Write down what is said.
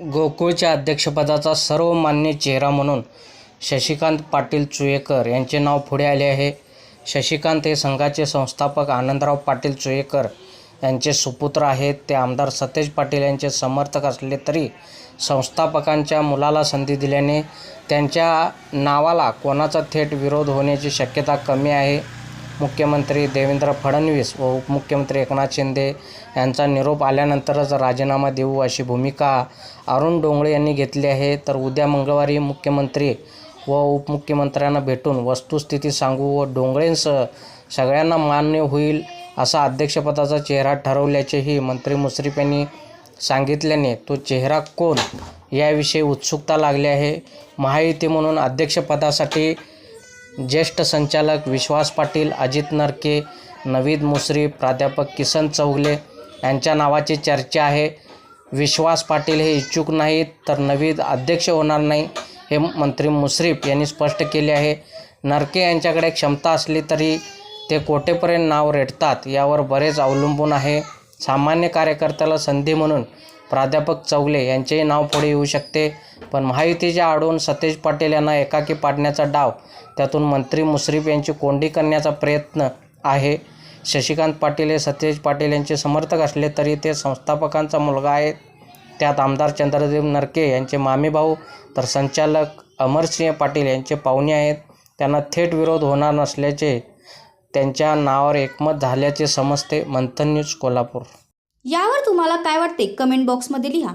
गोकुळच्या अध्यक्षपदाचा सर्वमान्य चेहरा म्हणून शशिकांत पाटील चुयेकर यांचे नाव पुढे आले आहे. शशिकांत हे संघाचे संस्थापक आनंदराव पाटील चुयेकर यांचे सुपुत्र आहेत. ते आमदार सतेज पाटील यांचे समर्थक असले तरी संस्थापकांच्या मुलाला संधी दिल्याने त्यांच्या नावाला कोणाचा थेट विरोध होण्याची शक्यता कमी आहे. मुख्यमंत्री देवेंद्र फडणवीस व उपमुख्यमंत्री एकनाथ शिंदे यांचा निरोप आल्यानंतरच राजीनामा देऊ अशी भूमिका अरुण डोंगळे यांनी घेतली आहे. तर उद्या मंगळवारी मुख्यमंत्री व उपमुख्यमंत्र्यांना भेटून वस्तुस्थिती सांगू व डोंगळेंसह सगळ्यांना मान्य होईल असा अध्यक्षपदाचा चेहरा ठरवल्याचेही मंत्री मुश्रीफ यांनी सांगितल्याने तो चेहरा कोण याविषयी उत्सुकता लागली आहे. महायुती म्हणून अध्यक्षपदासाठी ज्येष्ठ संचालक विश्वास पाटील अजित नरके नवीद मुसरी प्राध्यापक किसन चौगले यांच्या नावाची चर्चा आहे. विश्वास पाटील हे इच्छुक नाहीत तर नवीद अध्यक्ष होणार नाही हे मंत्री मुश्रीफ यांनी स्पष्ट केले आहे. नरके यांच्याकडे क्षमता असली तरी ते कोठेपर्यंत नाव रेटतात यावर बरेच अवलंबून आहे. सामान्य कार्यकर्त्याला संधी म्हणून प्राध्यापक चौगले यांचेही नाव पुढे येऊ शकते. पण महायुतीच्या आडून सतेज पाटील यांना एकाकी पाडण्याचा डाव त्यातून मंत्री मुश्रीफ यांची कोंडी करण्याचा प्रयत्न आहे. शशिकांत पाटील हे सतेज पाटील यांचे समर्थक असले तरी ते संस्थापकांचा मुलगा आहे त्यात आमदार चंद्रदेव नरके यांचे मामीभाऊ तर संचालक अमरसिंह पाटील यांचे पाहुणे आहेत. त्यांना थेट विरोध होणार नसल्याचे त्यांच्या नावावर एकमत झाल्याचे समजते मंथन न्यूज कोल्हापूर. यावर तुम्हाला काय वाटते? कमेंट बॉक्समध्ये लिहा.